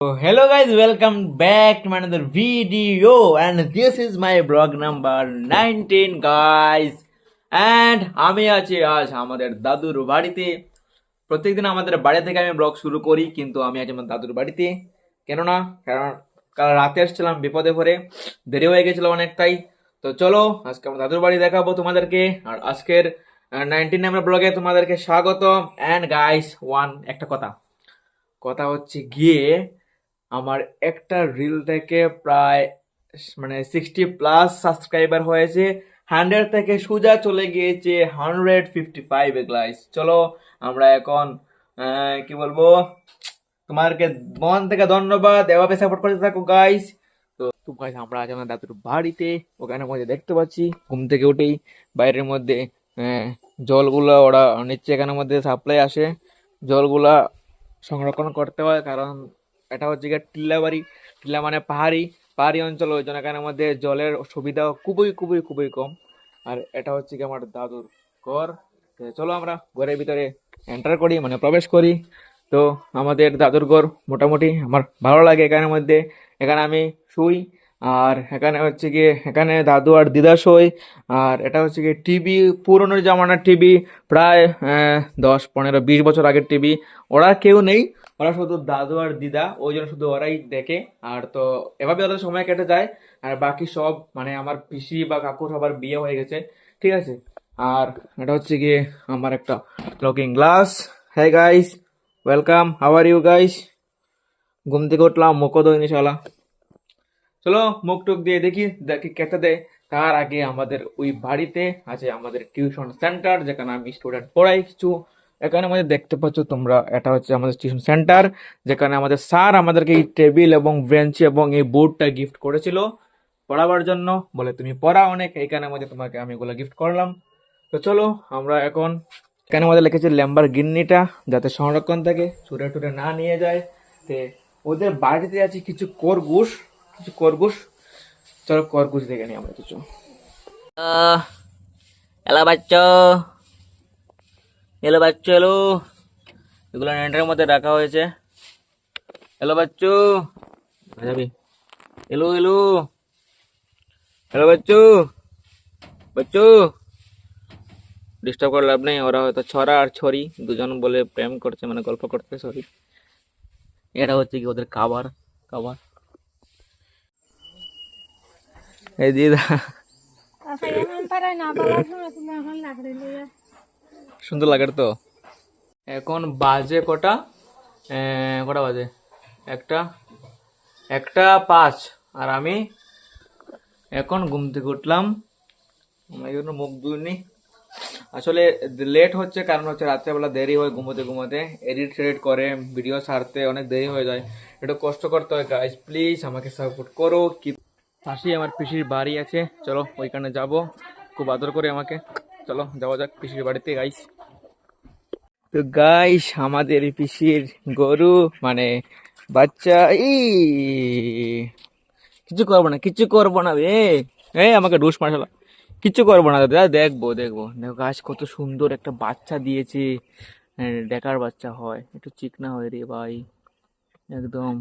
So, hello guys, welcome back to another video and this is my blog number 19 guys. And আমি আছি আজ আমাদের দাদুর বাড়িতে। প্রত্যেকদিন আমাদের বাড়ি থেকে আমি ব্লগ শুরু করি কিন্তু আমি আজ আমার দাদুর বাড়িতে। কেননা কারণ কাল রাতে এসেছিলাম বিপদে পড়ে। দেরি হয়ে গেছিল অনেকটাই। তো চলো আজকে আমার দাদুর বাড়ি দেখাবো তোমাদেরকে। আর আজকের নাইনটিন নাম্বার ব্লগে তোমাদেরকে স্বাগত অ্যান্ড গাইস ওয়ান একটা কথা। কথা হচ্ছে গিয়ে আমার একটা রিল থেকে প্রায় মানে সিক্সটি প্লাস সাবস্ক্রাইবার হয়েছে। হান্ড্রেড থেকে সোজা চলে গিয়েছে হান্ড্রেড ফিফটি ফাইভ গ্লাইস চলো আমরা এখন কি বলব? তোমারকে মন থেকে ধন্যবাদ, এভাবে সাপোর্ট করতে থাকো গাইস তো গাইস আমরা আজ আমাদের দাদুর বাড়িতে, ওখানে মধ্যে দেখতে পাচ্ছি, ঘুম থেকে উঠেই বাইরের মধ্যে জলগুলো ওরা নিচ্ছে এখানের মধ্যে সাপ্লাই আসে। জলগুলা সংরক্ষণ করতে হয়, কারণ এটা হচ্ছে গিয়ে টিল্লা বাড়ি টিল্লা মানে পাহাড়ি পাহাড়ি অঞ্চল ওই জন্য এখানের মধ্যে জলের সুবিধা খুবই খুবই খুবই কম। আর এটা হচ্ছে কি আমার দাদুর ঘর। চলো আমরা ঘরের ভিতরে এন্টার করি মানে প্রবেশ করি। তো আমাদের দাদুর ঘর মোটামুটি আমার ভালো লাগে এখানের মধ্যে। এখানে আমি শুই, আর এখানে হচ্ছে গিয়ে এখানে দাদু আর দিদা শোয়। আর এটা হচ্ছে গিয়ে টিভি, পুরনো জামানার টিভি, প্রায় দশ, পনেরো, বিশ বছর আগের টিভি। ওরা কেউ নেই ওরা শুধু দাদু আর দিদা, ওই জন্য শুধু ওরাই দেখে। আর তো এভাবে ওদের সময় কেটে যায়, আর বাকি সব মানে আমার পিসি বা কাকু সবার বিয়ে হয়ে গেছে, ঠিক আছে? আর এটা হচ্ছে গিয়ে আমার একটা লুকিং গ্লাস হ্যাঁ guys welcome how are you guys ঘুম থেকে উঠলাম মুখও দইনি শালা চলো মুখ টুক দিয়ে দেখি দেখি কেটে দেয়। তার আগে আমাদের ওই বাড়িতে আছে আমাদের টিউশন সেন্টার যেখানে আমি স্টুডেন্ট পড়াই কিছু এখানে আমাদের দেখতে পাচ্ছ তোমরা, এটা হচ্ছে আমাদের টিউশন সেন্টার, যেখানে আমাদের স্যার আমাদেরকে এই টেবিল এবং বেঞ্চ এবং এই বোর্ডটা গিফট করেছিল পড়াবার জন্য। বলে, তুমি পড়া অনেক এখানে মধ্যে তোমাকে আমি এগুলো গিফট করলাম। তো চলো, আমরা এখন, এখানে আমাদের লিখেছে ল্যাম্বার গিন্নিটা, যাতে সংরক্ষণ থাকে, ছুটে টুটে না নিয়ে যায়। তে, ওদের বাড়িতে আছে কিছু করগুস কিছু করগুস চলো করগুস দেখে নিই আমরা কিছু। এলা বাচ্চা। এলো বাচ্চু এলো এগুলো নেটের মধ্যে রাখা হয়েছে। এলো বাচ্চু। যাবি। এলো এলো হ্যালো বাচ্চু। বাচ্চু। ডিস্টার্ব করে লাভ নেই, ওরা হয়তো ছড়া আর ছড়ি, দুজন বলে প্রেম করছে মানে গল্প করতে সরি এটা হচ্ছে কি ওদের খাবার খাবার এই দিদা। সুন্দর লাগে তো। এখন বাজে কটা? কটা বাজে? একটা? একটা পাঁচ। আর আমি এখন ঘুম থেকে উঠলাম। জন্য মুখ ধুইনি। আসলে লেট হচ্ছে কারণ হচ্ছে রাত্রেবেলা দেরি হয় ঘুমোতে ঘুমোতে। এডিট টেডিট করে ভিডিও সারতে অনেক দেরি হয়ে যায়। একটু কষ্ট করতে হয় গাইজ প্লিজ আমাকে সাপোর্ট করো। কি পাশেই আমার পিসির বাড়ি আছে। চলো ওইখানে যাব। খুব আদর করে আমাকে। চলো, যাওয়া যাক পিসির বাড়িতে গাইস তো গাইস আমাদের পিসির গরু মানে বাচ্চা, ই, কিছু করব না, কিছু করব না রে এ, আমাকে ডুস মারশালা কিছু করব না, দাদা, দেখব দেখব। দেখো গাছ কত সুন্দর একটা বাচ্চা দিয়েছে। ডেকার বাচ্চা হয়, একটু চিকনা হয় রে ভাই। একদম।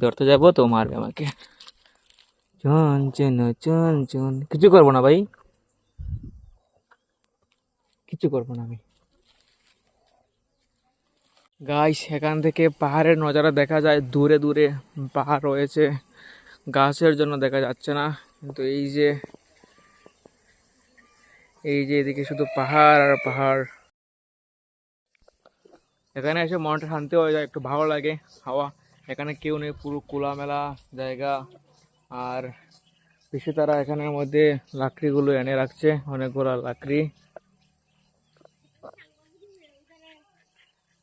ধরতে যাব, তো মারবে আমাকে। চন চন চন চন কিছু করব না ভাই? কিছু করব না আমি। গাইস সেখান থেকে পাহাড়ের নজারা দেখা যায়, দূরে দূরে পাহাড় রয়েছে। গাছের জন্য দেখা যাচ্ছে না, কিন্তু এই যে এই যে এদিকে শুধু পাহাড় আর পাহাড়। এখানে এসে মনটা শান্তি হয়ে যায়, একটু ভালো লাগে, হাওয়া। এখানে কেউ নেই, পুরো খোলামেলা জায়গা। আর বেশি তারা এখানের মধ্যে লাকড়িগুলো এনে রাখছে, অনেকগুলো লাকড়ি।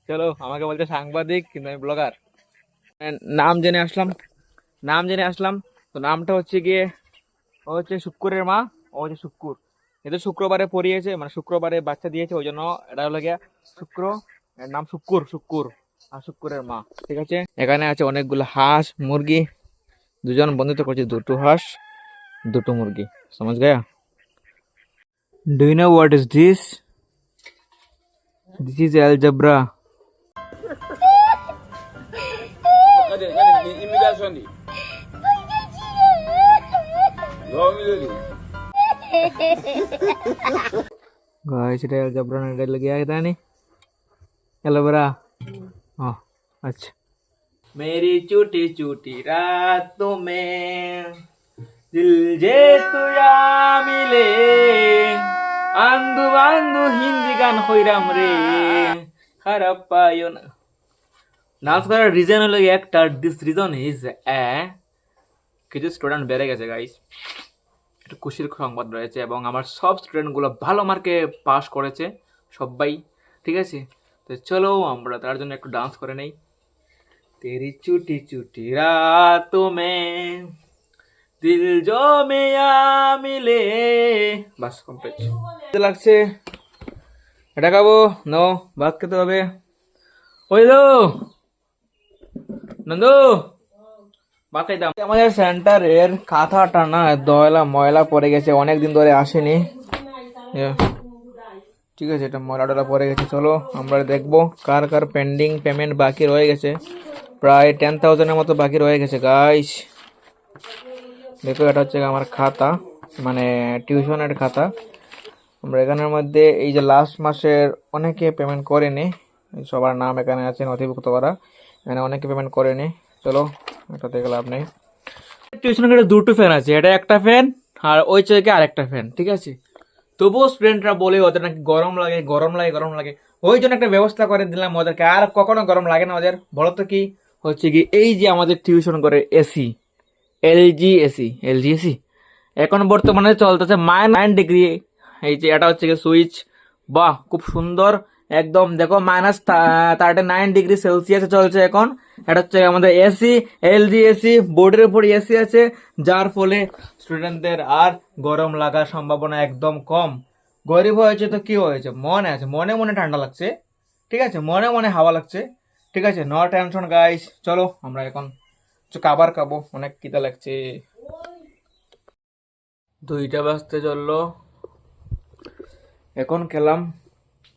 চলো, আমাকে বলছে সাংবাদিক কিন্তু আমি ব্লগার নাম জেনে আসলাম, নাম জেনে আসলাম। তো নামটা হচ্ছে গিয়ে, ও হচ্ছে শুক্কুরের মা, ও হচ্ছে শুক্কুর। কিন্তু শুক্রবারে পড়িয়েছে মানে শুক্রবারে বাচ্চা দিয়েছে, ওই জন্য এটা হলো গিয়া শুক্র, এর নাম শুক্কুর শুক্কুর, আর শুক্কুরের মা, ঠিক আছে? এখানে আছে অনেকগুলো হাঁস, মুরগি, দুজন বন্ধুত্ব করছে, দুটো হাঁস, দুটো মুরগি। সমাজ Gaya? Do you know what is this this is algebra immigration di guys जबरन गया था नहीं बरा अच्छा मेरी छोटी छोटी रातों में दिल जे तुया मिले आंदु बांदु हिंदी गान खोइराम रे खराब पायो ना ডান্স করার রিজন হলো একটা দিস রিজন ইজ এ কিছু স্টুডেন্ট বেড়ে গেছে গাইস একটু খুশির সংবাদ রয়েছে এবং আমার সব স্টুডেন্টগুলো ভালো মার্কে পাস করেছে সবাই ঠিক আছে? তো চলো আমরা তার জন্য একটু ডান্স করে নেই। তেরি চুটি চুটি রাতোं में দিল জো মেয়া মিলে বাস কমপ্লিট লাগছে? এটা খাব নো ভাত খেতে হবে। ওই দো নন্দু। ভাত খাইতাম আমাদের সেন্টারের কাঁথাটা না দয়লা ময়লা পড়ে গেছে অনেক দিন ধরে আসেনি. ঠিক আছে, এটা ময়লা টয়লা পড়ে গেছে, চলো আমরা দেখব কার কার পেন্ডিং পেমেন্ট বাকি রয়ে গেছে। প্রায় টেন থাউজেন্ডের মতো বাকি রয়ে গেছে গাইস দেখো, এটা হচ্ছে আমার খাতা মানে টিউশনের খাতা। আমরা এখানের মধ্যে এই যে লাস্ট মাসের অনেকে পেমেন্ট করেনি, সবার নাম এখানে আছে নথিভুক্ত করা। এখানে অনেকে পেমেন্ট করেনি চলো এটা দেখে লাভ নেই। টিউশনের কাছে দুটো ফ্যান আছে, এটা একটা ফ্যান আর ওই চেয়ে আরেকটা ফ্যান ঠিক আছে? তবুও স্টুডেন্টরা বলে ওদের নাকি গরম লাগে গরম লাগে গরম লাগে। ওই জন্য একটা ব্যবস্থা করে দিলাম ওদেরকে, আর কখনো গরম লাগে না ওদের। বলো তো কি? হচ্ছে কি, এই যে আমাদের টিউশন করে AC LG AC LG AC এখন বর্তমানে চলতেছে মাইনাস নাইন ডিগ্রি এই যে এটা হচ্ছে সুইচ বাহ, খুব সুন্দর। একদম, দেখো মাইনাস থার্টি নাইন ডিগ্রি সেলসিয়াসে চলছে এখন। এটা হচ্ছে আমাদের এসি এলজি এসি বোর্ডের উপর এসি আছে, যার ফলে স্টুডেন্টদের আর গরম লাগার সম্ভাবনা একদম কম। গরিব হয়েছে তো কি হয়েছে? মনে আছে, মনে মনে ঠান্ডা লাগছে, ঠিক আছে? মনে মনে হাওয়া লাগছে, ঠিক আছে? নো টেনশন গাইস চলো, আমরা এখন খাবার খাব। অনেক খিদা লাগছে। দুইটা বাজতে চলল। এখন খেলাম।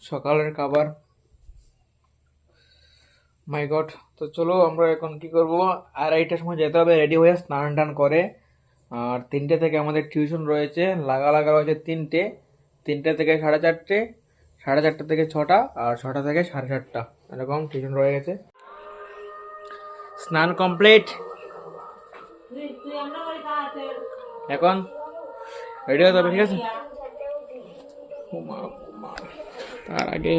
সকালের খাবার। মাই গড তো চলো আমরা এখন কি করব? আড়াইটার সময় যেতে হবে রেডি হয়ে স্নান টান করে। আর তিনটে থেকে আমাদের টিউশন রয়েছে, লাগা লাগা রয়েছে তিনটে। তিনটে থেকে সাড়ে চারটে সাড়ে চারটে থেকে ছটা, আর ছটা থেকে সাড়ে সাতটা। এরকম টিউশন রয়ে গেছে। স্নান কমপ্লিট এখন রেডি হতে হবে ঠিক আছে? উমা, উমা। তার আগে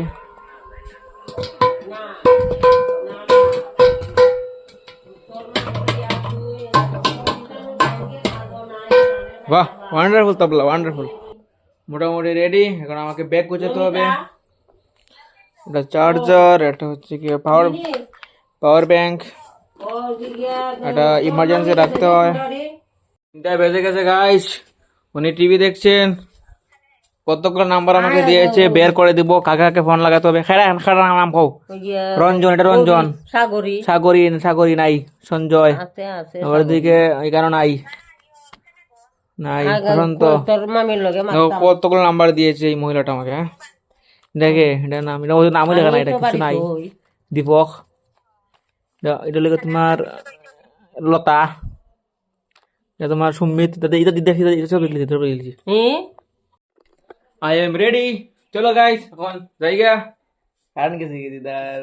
বাহ ওয়ান্ডারফুল তবলা ওয়ান্ডারফুল মোটামুটি রেডি এখন আমাকে ব্যাগ গোছাতে হবে। এটা চার্জার এটা হচ্ছে কি পাওয়ার পাওয়ার ব্যাংক এটা ইমার্জেন্সি রাখতে হয়। তিনটায় বেজে গেছে গাইস উনি টিভি দেখছেন। কতগুলো নাম্বার আমাকে দিয়েছে? বের করে দিব কাকে কাকে ফোন লাগাতে হবে? খেরা খেরা নাম কও। রঞ্জন এটা রঞ্জন। সাগরী। সাগরী সাগরী নাই সঞ্জয়। আছে আছে ওর দিকে এখানে নাই। নাই প্রশান্ত কতগুলো নাম্বার দিয়েছে এই মহিলাটা আমাকে হ্যাঁ? দেখে এটা নাম এটা ওদের নামও লেখা নাই এটা কিছু নাই। দীপক। এটা- এটা লেগে তোমার লতা। এটা তোমার সুমিত এটা দিদি দেখি এটা সব লিখেছি आई एम रेडी चलो गाइस फोन जाई गया কারণ কি সিগি দিদার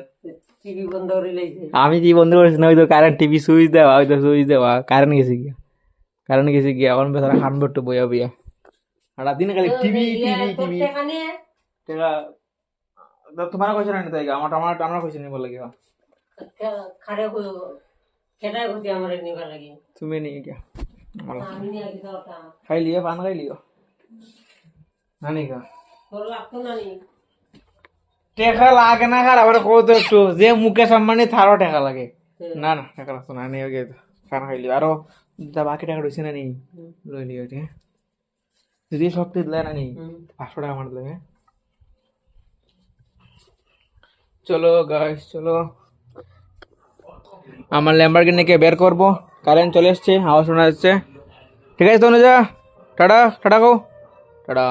টিভি বন্ধ করে লইছে আমি জি বন্ধ করেছি নাই তো কারণ টিভি সুইচ দাও আই তো সুইচ দাও কারণ কি সিগি কারণ কি সিগি আমার ভেতর হানবে তো বইয়া বিয়া আড়া দিন খালি টিভি টিভি টিভি তোমার কানে তো তোমার কইছ না তাই আমার আমার আমার কইছ না বলে কি খারে কই কেডা গতি আমার নি ভাল লাগি তুমি নি কি আমি নি আগে তো খাই লিও পান খাই লিও নানি। গা টেকা লাগে না খার আবার কত একটু যে মুখে সম্মানে থারও টেকা লাগে। না না টাকা লাগতো না নিয়ে গিয়ে খান আরও বাকি টাকা রয়েছে না লিও যদি সব না নি পাঁচশো টাকা দিলে। হ্যাঁ চলো গাইস চলো। আমার ল্যাম্বারগিনিকে বের করব কারেন্ট চলে এসছে হাওয়া শোনা যাচ্ছে ঠিক আছে তো অনুজা টাটা টাটা কো টাটা।